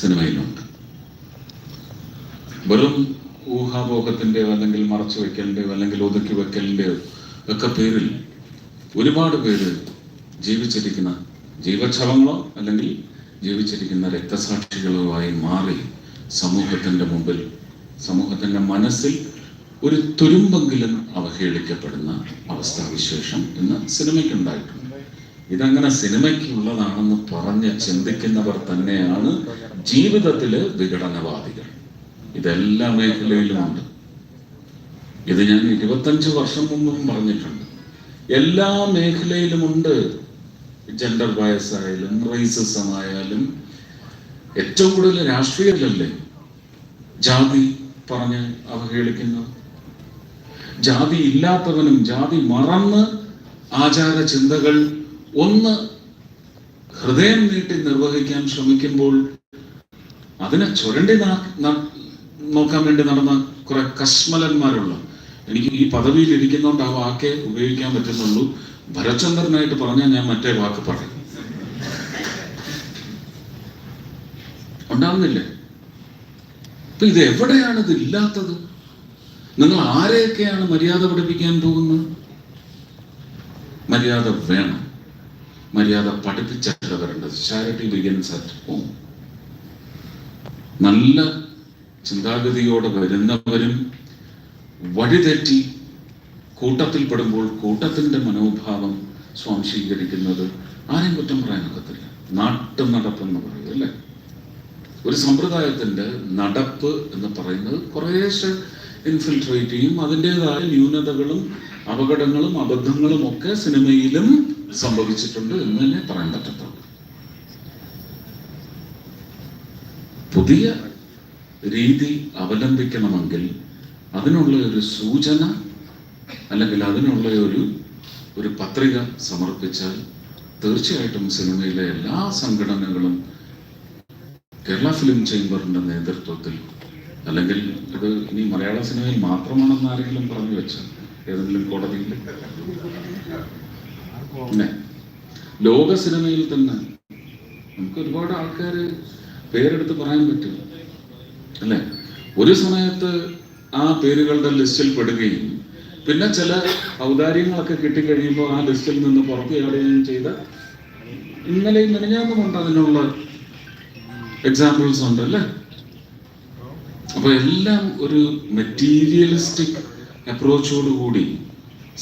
സിനിമയിലുണ്ട്. വെറും ഊഹാപോഹത്തിന്റെയോ അല്ലെങ്കിൽ മറച്ചു വെക്കലിന്റെയോ അല്ലെങ്കിൽ ഒതുക്കി വെക്കലിന്റെയോ ഒക്കെ പേരിൽ ഒരുപാട് പേര് ജീവിച്ചിരിക്കുന്ന ജീവക്ഷവങ്ങളോ അല്ലെങ്കിൽ ജീവിച്ചിരിക്കുന്ന രക്തസാക്ഷികളോ ആയി മാറി സമൂഹത്തിന്റെ മുമ്പിൽ സമൂഹത്തിന്റെ മനസ്സിൽ ഒരു തുരുമ്പെങ്കിലും അവഹേളിക്കപ്പെടുന്ന അവസ്ഥാവിശേഷം ഇന്ന് സിനിമയ്ക്കുണ്ടായിട്ടുണ്ട്. ഇതങ്ങനെ സിനിമയ്ക്കുള്ളതാണെന്ന് പറഞ്ഞ് ചിന്തിക്കുന്നവർ തന്നെയാണ് ജീവിതത്തിൽ വിഘടനവാദികൾ. ഇതെല്ലാ മേഖലയിലുമുണ്ട്. ഇത് ഞാൻ ഇരുപത്തഞ്ച് വർഷം മുമ്പും പറഞ്ഞിട്ടുണ്ട്. എല്ലാ മേഖലയിലുമുണ്ട്. ജെൻഡർ ബയസ് ആയാലും റേസിസം ആയാലും ഏറ്റവും കൂടുതൽ രാഷ്ട്രീയത്തിലല്ലേ ജാതി പറഞ്ഞ് അവഹേളിക്കുന്നത് ജാതി ഇല്ലാത്തവനും ജാതി മറന്ന് ആചാര ചിന്തകൾ ഒന്ന് ഹൃദയം നീട്ടി നിർവഹിക്കാൻ ശ്രമിക്കുമ്പോൾ അതിനെ ചുരണ്ടി നോക്കാൻ വേണ്ടി നടന്ന കുറെ കശ്മലന്മാരുള്ള എനിക്ക് ഈ പദവിയിൽ ഇരിക്കുന്നോണ്ട് ആ വാക്കേ ഉപയോഗിക്കാൻ പറ്റുന്നുള്ളൂ. ഭരചന്ദ്രനായിട്ട് പറഞ്ഞാൽ ഞാൻ മറ്റേ വാക്ക് പറയും. ഉണ്ടാവുന്നില്ലേ? അപ്പൊ ഇത് എവിടെയാണ് ഇത് ഇല്ലാത്തത്? നിങ്ങൾ ആരെയൊക്കെയാണ് മര്യാദ പഠിപ്പിക്കാൻ പോകുന്നത്? മര്യാദ വേണം. മര്യാദ പഠിപ്പിച്ചല്ല വരേണ്ടത് ചാരിറ്റി ബിഗിൻസ് അറ്റ് ഹോം നല്ല ചിന്താഗതിയോടെ വരുന്നവരും വഴിതെറ്റി കൂട്ടത്തിൽപ്പെടുമ്പോൾ കൂട്ടത്തിന്റെ മനോഭാവം സ്വാംശീകരിക്കുന്നത് ആരെയും കുറ്റം പറയാനൊക്കത്തില്ല നാട്ടു നടപ്പെന്ന് പറയും അല്ലേ? ഒരു സമ്പ്രദായത്തിന്റെ നടപ്പ് എന്ന് പറയുന്നത് കുറേശ്ശെ ഇൻഫിൽട്രേറ്റ് ചെയ്യും അതിന്റെതായ ന്യൂനതകളും അപകടങ്ങളും അബദ്ധങ്ങളും ഒക്കെ സിനിമയിലും സംഭവിച്ചിട്ടുണ്ട് എന്ന് തന്നെ പറയാൻ പറ്റത്തുള്ളൂ. പുതിയ രീതി അവലംബിക്കണമെങ്കിൽ അതിനുള്ള ഒരു സൂചന അല്ലെങ്കിൽ അതിനുള്ള ഒരു ഒരു പത്രിക സമർപ്പിച്ചാൽ തീർച്ചയായിട്ടും സിനിമയിലെ എല്ലാ സംഘടനകളും കേരള ഫിലിം ചേംബറിന്റെ നേതൃത്വത്തിൽ അല്ലെങ്കിൽ ഇത് ഇനി മലയാള സിനിമയിൽ മാത്രമാണെന്ന് ആരെങ്കിലും പറഞ്ഞു വെച്ച? ഏതെങ്കിലും കോടതിയിൽ? പിന്നെ ലോക സിനിമയിൽ തന്നെ നമുക്ക് ഒരുപാട് ആൾക്കാർ പേരെടുത്ത് പറയാൻ പറ്റും. അല്ലേ? ഒരു സമയത്ത് ആ പേരുകളുടെ ലിസ്റ്റിൽ പെടുകയും പിന്നെ ചില ഔദാര്യങ്ങളൊക്കെ കിട്ടിക്കഴിയുമ്പോൾ ആ ലിസ്റ്റിൽ നിന്ന് പുറത്തു ചാടുകയും ചെയ്ത ഇന്നലെയും മെനഞ്ഞാന്നുമുണ്ട് അതിനുള്ള എക്സാമ്പിൾസ് ഉണ്ട് അല്ലേ? അപ്പൊ എല്ലാം ഒരു മെറ്റീരിയലിസ്റ്റിക് അപ്രോച്ചോടുകൂടി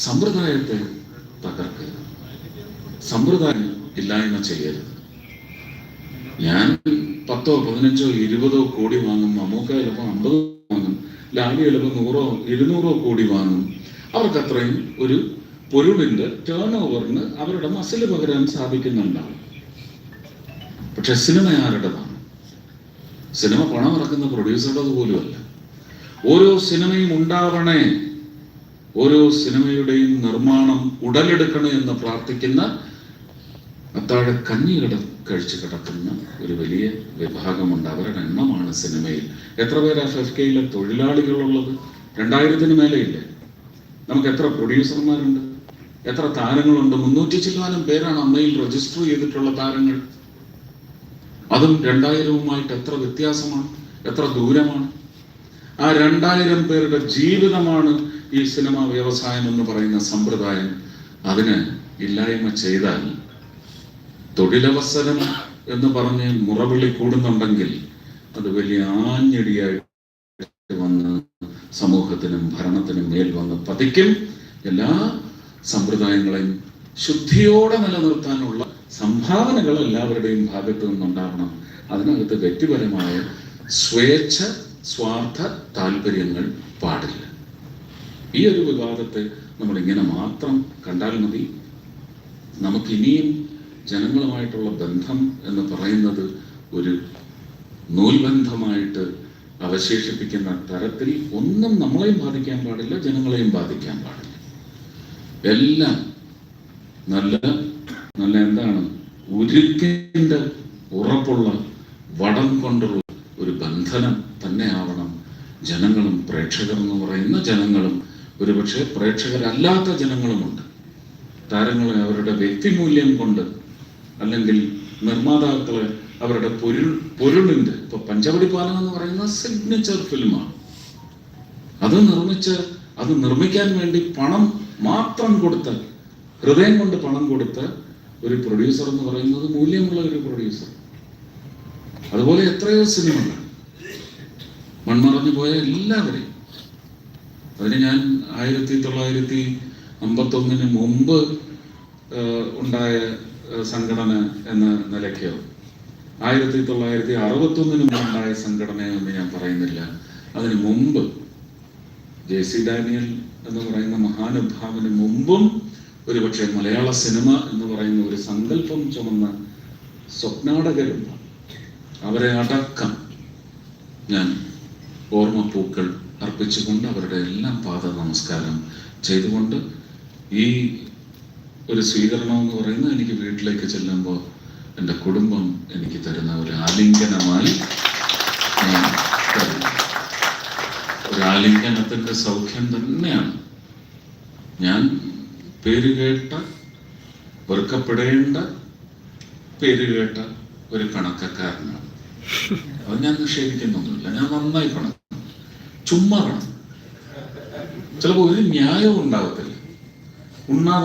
സമ്പ്രദായത്തെ തകർക്കരുത്. സമ്പ്രദായം ഇല്ലായ്മ ചെയ്യരുത്. ഞാൻ പത്തോ പതിനഞ്ചോ ഇരുപതോ കോടി വാങ്ങും മമ്മൂക്ക ചിലപ്പോൾ അമ്പത് വാങ്ങും ലാലി ചിലപ്പോൾ നൂറോ ഇരുന്നൂറോ കോടി വാങ്ങും. അവർക്ക് അത്രയും ഒരു പൊരുളിന്റെ ടേൺ ഓവറിന് അവരുടെ മസിൽ പകരാൻ സാധിക്കുന്നുണ്ടാവും. പക്ഷെ സിനിമ ആരുടേതാണ് സിനിമ പണം ഇറക്കുന്ന പ്രൊഡ്യൂസറുടെ പോലുമല്ല. ഓരോ സിനിമയും ഉണ്ടാവണേ ഓരോ സിനിമയുടെയും നിർമ്മാണം ഉടലെടുക്കണേ എന്ന് പ്രാർത്ഥിക്കുന്ന അത്താഴെ കഞ്ഞി കിട കഴിച്ചു കിടക്കുന്ന ഒരു വലിയ വിഭാഗമുണ്ട്. അവരുടെ എണ്ണമാണ് സിനിമയിൽ. എത്ര പേരാ എഫ് കെയിലെ തൊഴിലാളികളുള്ളത്? രണ്ടായിരത്തിന് മേലെയില്ലേ? നമുക്ക് എത്ര പ്രൊഡ്യൂസർമാരുണ്ട്? എത്ര താരങ്ങളുണ്ട്? മുന്നൂറ്റി ശതമാനം പേരാണ് അമ്മയിൽ രജിസ്റ്റർ ചെയ്തിട്ടുള്ള താരങ്ങൾ. അതും രണ്ടായിരവുമായിട്ട് എത്ര വ്യത്യാസമാണ്? എത്ര ദൂരമാണ്? ആ രണ്ടായിരം പേരുടെ ജീവിതമാണ് ഈ സിനിമ വ്യവസായം എന്ന് പറയുന്ന സമ്പ്രദായം. അതിന് ഇല്ലായ്മ ചെയ്താൽ തൊഴിലവസരം എന്ന് പറഞ്ഞ് മുറവിളി കൂടുന്നുണ്ടെങ്കിൽ അത് വലിയ ആഞ്ഞടിയായിട്ട് വന്ന് സമൂഹത്തിനും ഭരണത്തിനും മേൽ വന്ന് പതിക്കും. എല്ലാ സമ്പ്രദായങ്ങളെയും ശുദ്ധിയോടെ നിലനിർത്താനുള്ള സംഭാവനകൾ എല്ലാവരുടെയും ഭാഗത്തു നിന്നുണ്ടാവണം. അതിനകത്ത് വ്യക്തിപരമായ സ്വേച്ഛ സ്വാർത്ഥ താല്പര്യങ്ങൾ പാടില്ല. ഈ ഒരു വിവാദത്തെ നമ്മൾ ഇങ്ങനെ മാത്രം കണ്ടാൽ മതി. നമുക്ക് ഇനിയും ജനങ്ങളുമായിട്ടുള്ള ബന്ധം എന്ന് പറയുന്നത് ഒരു നൂൽബന്ധമായിട്ട് അവശേഷിപ്പിക്കുന്ന തരത്തിൽ ഒന്നും നമ്മളെയും ബാധിക്കാൻ പാടില്ല ജനങ്ങളെയും ബാധിക്കാൻ പാടില്ല. എല്ലാം നല്ല നല്ല എന്താണ്? ഉരുക്കിന്റെ ഉറപ്പുള്ള വടം കൊണ്ടുള്ള ഒരു ബന്ധനം തന്നെ ആവണം ജനങ്ങളും പ്രേക്ഷകർ എന്ന് പറയുന്ന ജനങ്ങളും ഒരുപക്ഷെ പ്രേക്ഷകരല്ലാത്ത ജനങ്ങളുമുണ്ട്. താരങ്ങളെ അവരുടെ വ്യക്തിമൂല്യം കൊണ്ട് അല്ലെങ്കിൽ നിർമ്മാതാക്കളെ അവരുടെ പൊരുൾ പൊരുളിന്റെ ഇപ്പൊ പഞ്ചവടി പാലം എന്ന് പറയുന്ന സിഗ്നേച്ചർ ഫിലിമാണ് അത് നിർമ്മിച്ച് അത് നിർമ്മിക്കാൻ വേണ്ടി പണം മാത്രം കൊടുത്ത് ഹൃദയം കൊണ്ട് പണം കൊടുത്ത ഒരു പ്രൊഡ്യൂസർ എന്ന് പറയുന്നത് മൂല്യമുള്ള ഒരു പ്രൊഡ്യൂസർ അതുപോലെ എത്രയോ സിനിമകൾ. മൺമറഞ്ഞു പോയ എല്ലാവരെയും. അതിന് ഞാൻ ആയിരത്തി തൊള്ളായിരത്തി അമ്പത്തൊന്നിന് മുമ്പ് ഉണ്ടായ സംഘടന എന്ന നിലയ്ക്കോ. ആയിരത്തി തൊള്ളായിരത്തി അറുപത്തൊന്നിന് മുമ്പുണ്ടായ സംഘടന എന്ന് ഞാൻ പറയുന്നില്ല. അതിന് മുമ്പ് ജെ സി ഡാനിയൽ എന്ന് പറയുന്ന മഹാനുഭാവന് മുമ്പും ഒരുപക്ഷെ മലയാള സിനിമ എന്ന് പറയുന്ന ഒരു സങ്കല്പം ചുമന്ന സ്വപ്നാടകരുണ്ട് അവരെ അടക്കം ഞാൻ ഓർമ്മപ്പൂക്കൾ അർപ്പിച്ചുകൊണ്ട് അവരുടെ എല്ലാം പാദ നമസ്കാരം ചെയ്തുകൊണ്ട് ഈ ഒരു സ്വീകരണം എന്ന് പറയുന്നത് എനിക്ക് വീട്ടിലേക്ക് ചെല്ലുമ്പോൾ എന്റെ കുടുംബം എനിക്ക് തരുന്ന ഒരു ആലിംഗനമായി. ഒരു ആലിംഗനത്തിന്റെ സൗഖ്യം തന്നെയാണ് ഞാൻ പേര് കേട്ട വെറുക്കപ്പെടേണ്ട പേര് കേട്ട ഒരു കണക്കക്കാരനാണ് അത് ഞാൻ നിഷേധിക്കുന്നൊന്നുമില്ല. ഞാൻ നന്നായി പണം ചുമ്മാ പണം ചിലപ്പോൾ ഒരു ന്യായവും ഉണ്ടാകത്തില്ല ഉണ്ണാതെ